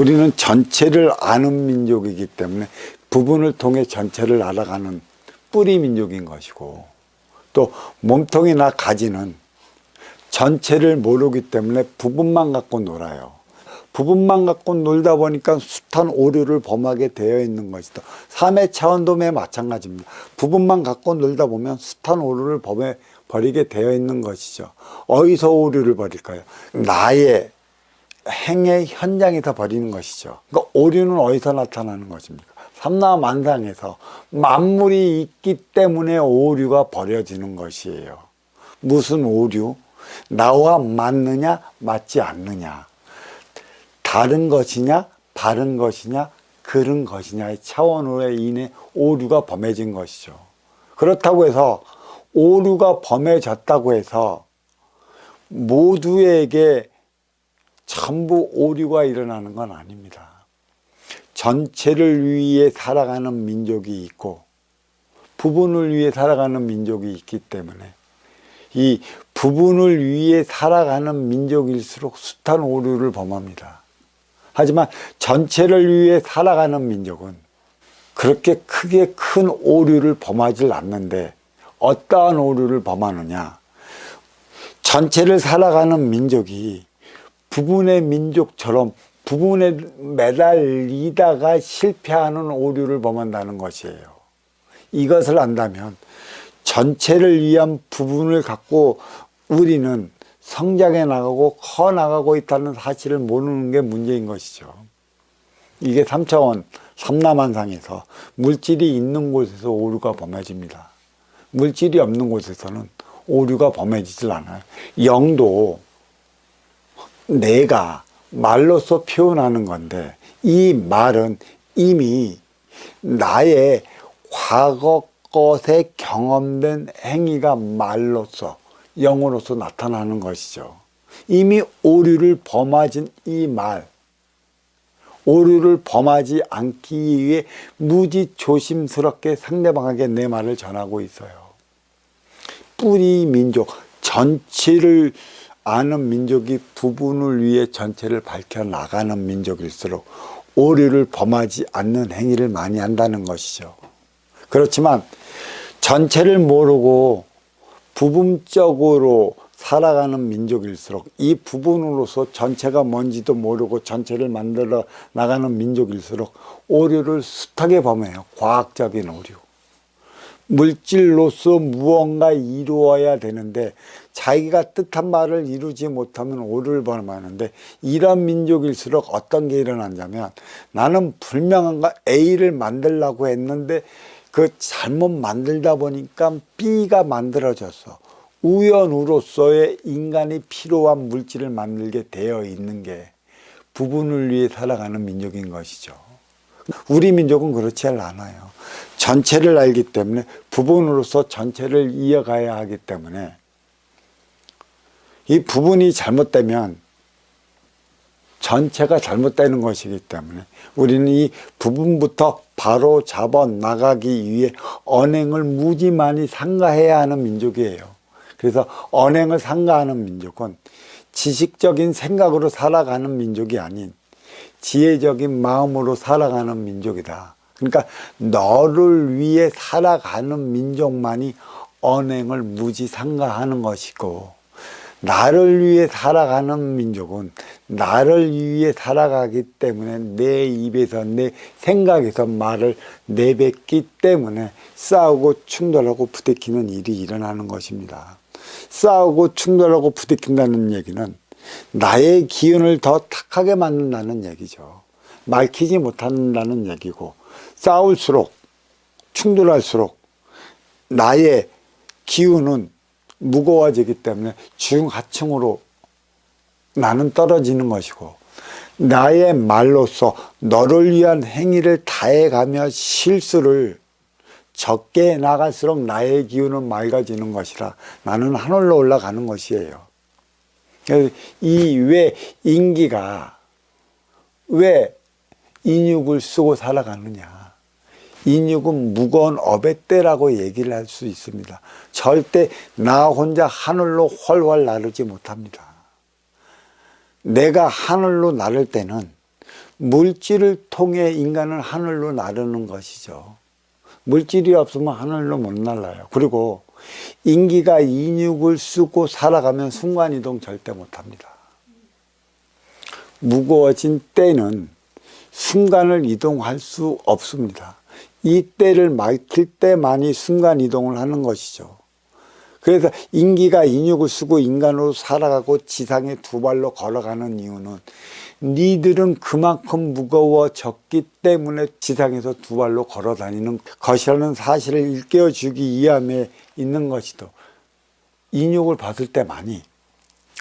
우리는 전체를 아는 민족이기 때문에 부분을 통해 전체를 알아가는 뿌리 민족인 것이고 또 몸통이나 가지는 전체를 모르기 때문에 부분만 갖고 놀아요. 부분만 갖고 놀다 보니까 숱한 오류를 범하게 되어 있는 것이다. 삶의 차원도매 마찬가지입니다. 부분만 갖고 놀다 보면 숱한 오류를 범해 버리게 되어 있는 것이죠. 어디서 오류를 버릴까요? 나의 행의 현장에서 버리는 것이죠. 그러니까 오류는 어디서 나타나는 것입니까? 삼라만상에서 만물이 있기 때문에 오류가 버려지는 것이에요. 무슨 오류? 나와 맞느냐, 맞지 않느냐. 다른 것이냐, 바른 것이냐, 그른 것이냐의 차원으로 인해 오류가 범해진 것이죠. 그렇다고 해서 오류가 범해졌다고 해서 모두에게 전부 오류가 일어나는 건 아닙니다. 전체를 위해 살아가는 민족이 있고 부분을 위해 살아가는 민족이 있기 때문에 이 부분을 위해 살아가는 민족일수록 숱한 오류를 범합니다. 하지만 전체를 위해 살아가는 민족은 그렇게 크게 큰 오류를 범하지 않는데 어떠한 오류를 범하느냐 전체를 살아가는 민족이 부분의 민족처럼 부분에 매달리다가 실패하는 오류를 범한다는 것이에요. 이것을 안다면 전체를 위한 부분을 갖고 우리는 성장해 나가고 커 나가고 있다는 사실을 모르는 게 문제인 것이죠. 이게 3차원 삼라만상에서 물질이 있는 곳에서 오류가 범해집니다. 물질이 없는 곳에서는 오류가 범해지질 않아요. 영도 내가 말로서 표현하는 건데 이 말은 이미 나의 과거 것에 경험된 행위가 말로서 영으로서 나타나는 것이죠. 이미 오류를 범하진 이 말, 오류를 범하지 않기 위해 무지 조심스럽게 상대방에게 내 말을 전하고 있어요. 뿌리 민족 전체를 아는 민족이 부분을 위해 전체를 밝혀 나가는 민족일수록 오류를 범하지 않는 행위를 많이 한다는 것이죠. 그렇지만 전체를 모르고 부분적으로 살아가는 민족일수록 이 부분으로서 전체가 뭔지도 모르고 전체를 만들어 나가는 민족일수록 오류를 숱하게 범해요. 과학적인 오류. 물질로서 무언가 이루어야 되는데 자기가 뜻한 말을 이루지 못하면 오류를 범하는데 이런 민족일수록 어떤 게 일어나냐면 나는 분명한가 A를 만들려고 했는데 그 잘못 만들다 보니까 B가 만들어졌어. 우연으로서의 인간이 필요한 물질을 만들게 되어 있는 게 부분을 위해 살아가는 민족인 것이죠. 우리 민족은 그렇지 않아요. 전체를 알기 때문에 부분으로서 전체를 이어가야 하기 때문에 이 부분이 잘못되면 전체가 잘못되는 것이기 때문에 우리는 이 부분부터 바로 잡아 나가기 위해 언행을 무지 많이 상가해야 하는 민족이에요. 그래서 언행을 상가하는 민족은 지식적인 생각으로 살아가는 민족이 아닌 지혜적인 마음으로 살아가는 민족이다. 그러니까 너를 위해 살아가는 민족만이 언행을 무지 상가하는 것이고 나를 위해 살아가는 민족은 나를 위해 살아가기 때문에 내 입에서 내 생각에서 말을 내뱉기 때문에 싸우고 충돌하고 부대끼는 일이 일어나는 것입니다. 싸우고 충돌하고 부대낀다는 얘기는 나의 기운을 더 탁하게 만든다는 얘기죠. 말키지 못한다는 얘기고 싸울수록 충돌할수록 나의 기운은 무거워지기 때문에 중하층으로 나는 떨어지는 것이고 나의 말로서 너를 위한 행위를 다해가며 실수를 적게 나갈수록 나의 기운은 맑아지는 것이라 나는 하늘로 올라가는 것이에요. 이 왜 인기가 왜 인육을 쓰고 살아가느냐. 인육은 무거운 때라고 얘기를 할 수 있습니다. 절대 나 혼자 하늘로 훨훨 나르지 못합니다. 내가 하늘로 나를 때는 물질을 통해 인간을 하늘로 나르는 것이죠. 물질이 없으면 하늘로 못 날라요. 그리고 인기가 인육을 쓰고 살아가면 순간이동 절대 못 합니다. 무거워진 때는 순간을 이동할 수 없습니다. 이 때를 막힐 때만이 순간 이동을 하는 것이죠. 그래서 인기가 인육을 쓰고 인간으로 살아가고 지상에 두 발로 걸어가는 이유는 니들은 그만큼 무거워졌기 때문에 지상에서 두 발로 걸어 다니는 것이라는 사실을 일깨워 주기 위함에 있는 것이도 인육을 받을 때만이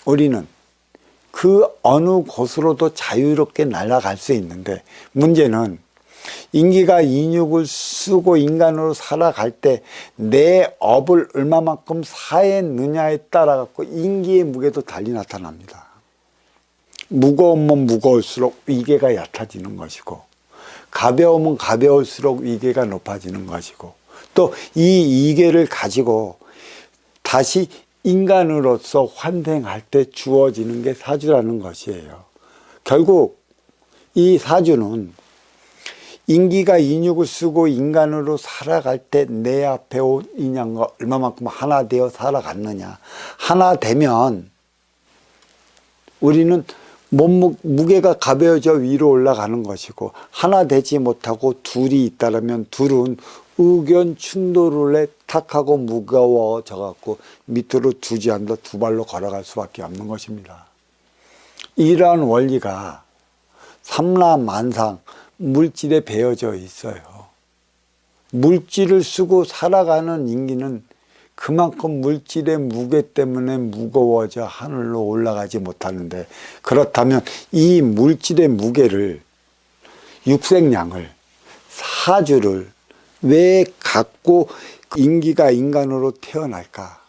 우리는 그 어느 곳으로도 자유롭게 날아갈 수 있는데 문제는 인기가 인육을 쓰고 인간으로 살아갈 때 내 업을 얼마만큼 사했느냐에 따라 갖고 인기의 무게도 달리 나타납니다. 무거우면 무거울수록 위계가 얕아지는 것이고 가벼우면 가벼울수록 위계가 높아지는 것이고 또이 위계를 가지고 다시 인간으로서 환생할 때 주어지는 게 사주라는 것이에요. 결국 이 사주는 인기가 인육을 쓰고 인간으로 살아갈 때 내 앞에 온 인양과 얼마만큼 하나 되어 살아갔느냐. 하나 되면 우리는 몸무, 무게가 가벼워져 위로 올라가는 것이고 하나 되지 못하고 둘이 있다라면 둘은 의견 충돌을 해 탁하고 무거워져 갖고 밑으로 두지 않고 두 발로 걸어갈 수밖에 없는 것입니다. 이러한 원리가 삼라만상 물질에 배어져 있어요. 물질을 쓰고 살아가는 인기는 그만큼 물질의 무게 때문에 무거워져 하늘로 올라가지 못하는데 그렇다면 이 물질의 무게를 육생량을 사주를 왜 갖고 인기가 인간으로 태어날까?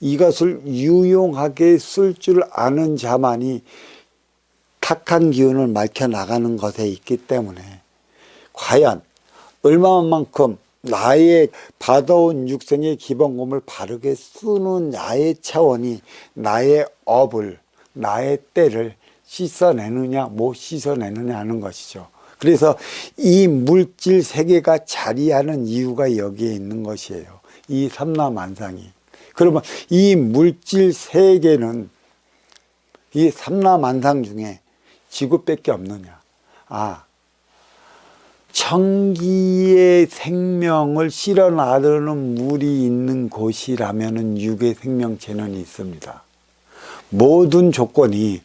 이것을 유용하게 쓸 줄 아는 자만이 탁한 기운을 막혀 나가는 것에 있기 때문에 과연 얼마만큼 나의 받아온 육생의 기본금을 바르게 쓰는 나의 차원이 나의 업을 나의 때를 씻어내느냐 못 씻어내느냐 하는 것이죠. 그래서 이 물질 세계가 자리하는 이유가 여기에 있는 것이에요. 이 삼라만상이. 그러면 이 물질 세계는 이 삼라만상 중에 지구밖에 없느냐? 아, 청기의 생명을 실어 나르는 물이 있는 곳이라면은 육의 생명체는 있습니다. 모든 조건이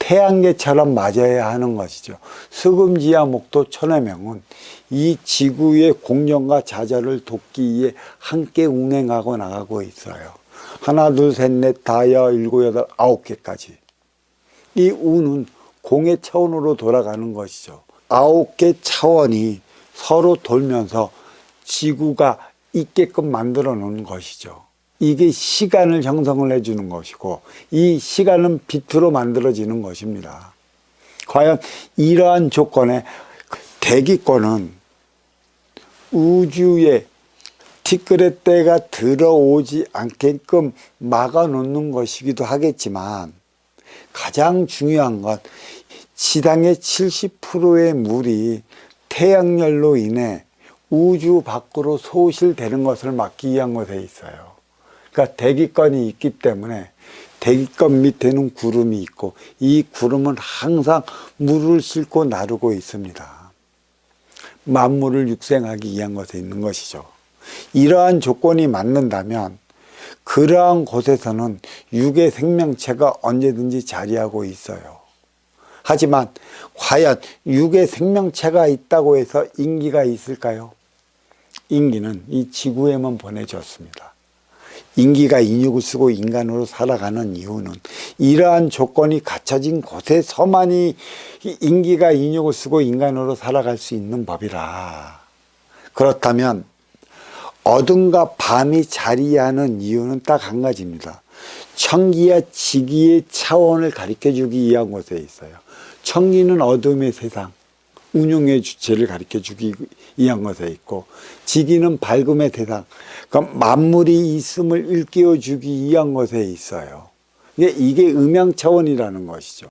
태양계처럼 맞아야 하는 것이죠. 수금지와 목도 천해명은 이 지구의 공정과 자자를 돕기 위해 함께 운행하고 나가고 있어요. 하나, 둘, 셋, 넷, 다 여, 일곱, 여덟, 아홉 개까지. 이 운은 공의 차원으로 돌아가는 것이죠. 아홉 개 차원이 서로 돌면서 지구가 있게끔 만들어 놓은 것이죠. 이게 시간을 형성을 해주는 것이고, 이 시간은 빛으로 만들어지는 것입니다. 과연 이러한 조건에 대기권은 우주에 티끌의 때가 들어오지 않게끔 막아 놓는 것이기도 하겠지만, 가장 중요한 것, 지당의 70%의 물이 태양열로 인해 우주 밖으로 소실되는 것을 막기 위한 것에 있어요. 그러니까 대기권이 있기 때문에 대기권 밑에는 구름이 있고 이 구름은 항상 물을 싣고 나르고 있습니다. 만물을 육생하기 위한 것에 있는 것이죠. 이러한 조건이 맞는다면 그러한 곳에서는 육의 생명체가 언제든지 자리하고 있어요. 하지만 과연 육의 생명체가 있다고 해서 인기가 있을까요? 인기는 이 지구에만 보내졌습니다. 인기가 인육을 쓰고 인간으로 살아가는 이유는 이러한 조건이 갖춰진 곳에서만이 인기가 인육을 쓰고 인간으로 살아갈 수 있는 법이라. 그렇다면 어둠과 밤이 자리하는 이유는 딱 한 가지입니다. 청기와 지기의 차원을 가르쳐 주기 위한 곳에 있어요. 청기는 어둠의 세상, 운용의 주체를 가르쳐 주기 위한 것에 있고, 지기는 밝음의 세상, 그러니까 만물이 있음을 일깨워 주기 위한 것에 있어요. 이게 음양 차원이라는 것이죠.